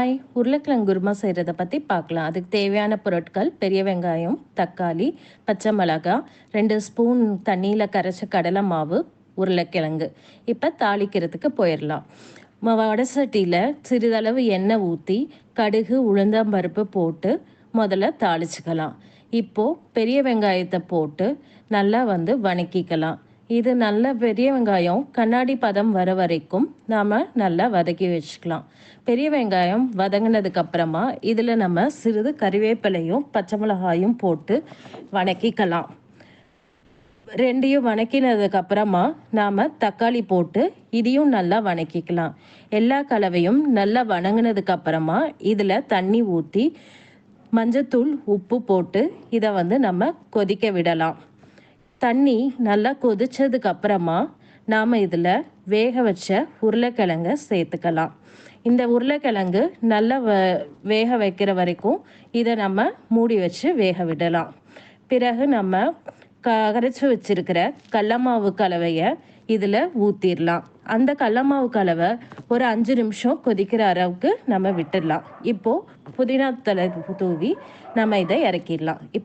Hi உருளைக்கிழங்கு குருமா செய்கிறத பற்றி பார்க்கலாம் அதுக்கு தேவையான பொருட்கள் பெரிய வெங்காயம் தக்காளி பச்சை மிளகாய் ரெண்டு ஸ்பூன் தண்ணியில் கரைச்ச கடலை மாவு உருளைக்கிழங்கு. இப்போ தாளிக்கிறதுக்கு போயிடலாம் ம- வடை சட்டியில் சிறிதளவு எண்ணெய் ஊற்றி கடுகு உளுந்தம்பருப்பு போட்டு முதல்ல தாளிச்சுக்கலாம். இப்போது பெரிய வெங்காயத்தை போட்டு நல்லா வந்து வணக்கிக்கலாம். இது நல்ல பெரிய வெங்காயம். கண்ணாடி பதம் வர வரைக்கும் நாம் நல்லா வதக்கி வச்சுக்கலாம். பெரிய வெங்காயம் வதங்கினதுக்கு அப்புறமா இதில் நம்ம சிறிது கறிவேப்பிலையும் பச்சை மிளகாயும் போட்டு வணக்கிக்கலாம். ரெண்டையும் வணக்கினதுக்கு அப்புறமா நாம் தக்காளி போட்டு இதையும் நல்லா வணக்கிக்கலாம். எல்லா கலவையும் நல்லா வணங்கினதுக்கு அப்புறமா இதில் தண்ணி ஊற்றி மஞ்சத்தூள் உப்பு போட்டு இதை வந்து நம்ம கொதிக்க விடலாம். தண்ணி நல்லா கொதிச்சதுக்கு அப்புறமா நாம் இதில் வேக வச்ச உருளைக்கிழங்க சேர்த்துக்கலாம். இந்த உருளைக்கிழங்கு நல்லா வ வேக வைக்கிற வரைக்கும் இதை நம்ம மூடி வச்சு வேக விடலாம். பிறகு நம்ம க கரைச்சி வச்சிருக்கிற கடலமாவு கலவையை இதில் ஊற்றிடலாம் அந்த கடலமாவு கலவை ஒரு அஞ்சு நிமிஷம் கொதிக்கிற அளவுக்கு நம்ம விட்டுடலாம் இப்போது புதினா தலை தூவி நம்ம இதை இறக்கிடலாம்